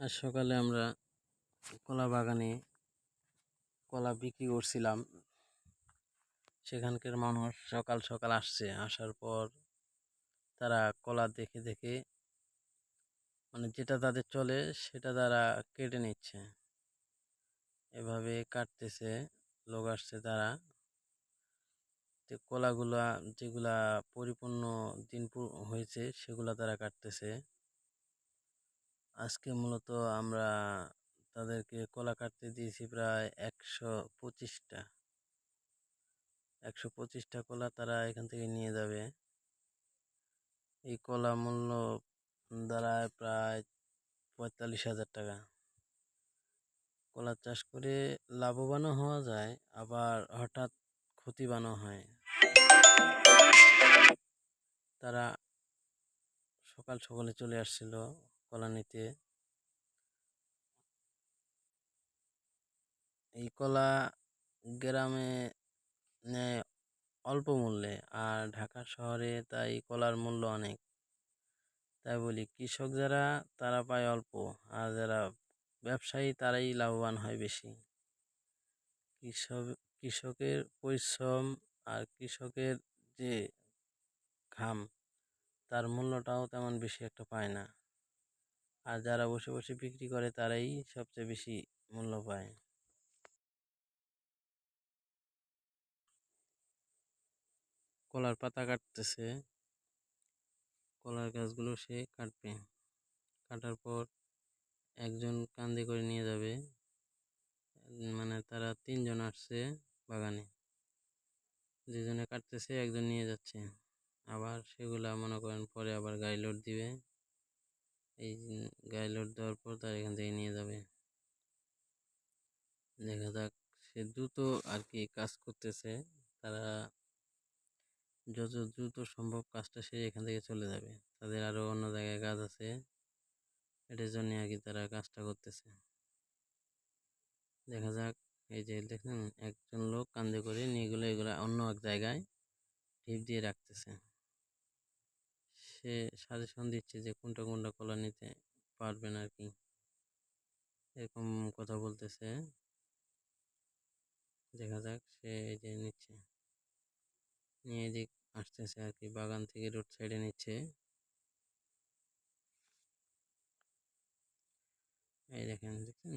আজ সকালে আমরা কলা বাগানে কলা বিক্রি করছিলাম। সেখানকার মানুষ সকাল সকাল আসছে। আসার পর তারা কলা দেখে দেখে মানে যেটা তাদের চলে সেটা তারা কেটে নিচ্ছে। এভাবে কাটতেছে, লোক আসছে তারা। যে কলাগুলা যেগুলা পরিপূর্ণ দিন হয়েছে সেগুলা তারা কাটতেছে। আজকে মূলত আমরা তাদেরকে কলা কাটতে দিয়েছি প্রায় একশো পঁচিশটা। একশো পঁচিশটা কলা তারা এখান থেকে নিয়ে যাবে। এই কলা মূল্য দাঁড়ায় প্রায় পঁয়তাল্লিশ হাজার টাকা। কলা চাষ করে লাভবানও হওয়া যায়, আবার হঠাৎ ক্ষতিবানও হয়। তারা সকাল সকালে চলে আসছিল। কলা নিতে এই কলা গ্রামে নেয় অল্প মূল্যে আর ঢাকা শহরে তাই কলার মূল্য অনেক। তাই বলি কৃষক যারা, তারা পায় অল্প আর যারা ব্যবসায়ী তারাই লাভবান হয় বেশি। কৃষক, কৃষকের পরিশ্রম আর কৃষকের যে ঘাম, তার মূল্যটাও তেমন বেশি একটা পায় না। আর যারা বসে বসে বিক্রি করে তারাই সবচেয়ে বেশি মূল্য পায়। কলার পাতা কাটতেছে। কলার গাছগুলো সে কাটবে। কাটার পর একজন কান্দে করে নিয়ে যাবে। মানে তারা তিনজন আসছে বাগানে। যেজনে কাটতেছে একজন নিয়ে যাচ্ছে। আবার সেগুলা মনে করেন পরে আবার গাড়ি লোড দিবে। এই গাড়ি লোড দেওয়ার পর তারা এখান থেকে নিয়ে যাবে। দেখা যাক, সে দ্রুত আর কি কাজ করতেছে। তারা যত দ্রুত সম্ভব কাজটা সে এখান থেকে চলে যাবে। তাদের আরও অন্য জায়গায় কাজ আছে। এটার জন্য আর কি তারা কাজটা করতেছে। দেখা যাক, এই যে দেখেন, একজন লোক কান্দে করে নিয়ে গেলে এগুলো অন্য এক জায়গায় টিপ দিয়ে রাখতেছে। সে সাজেশন দিচ্ছে যে, কোনটা কোনটা কলা নিতে পারবেন আর কি এরকম কথা বলতেছে। দেখা যাক, সে এই যে নিচ্ছে। নিয়ে এদিক আসতেছে আর কি বাগান থেকে রোড সাইডে নিচ্ছে। এই দেখেন, দেখছেন?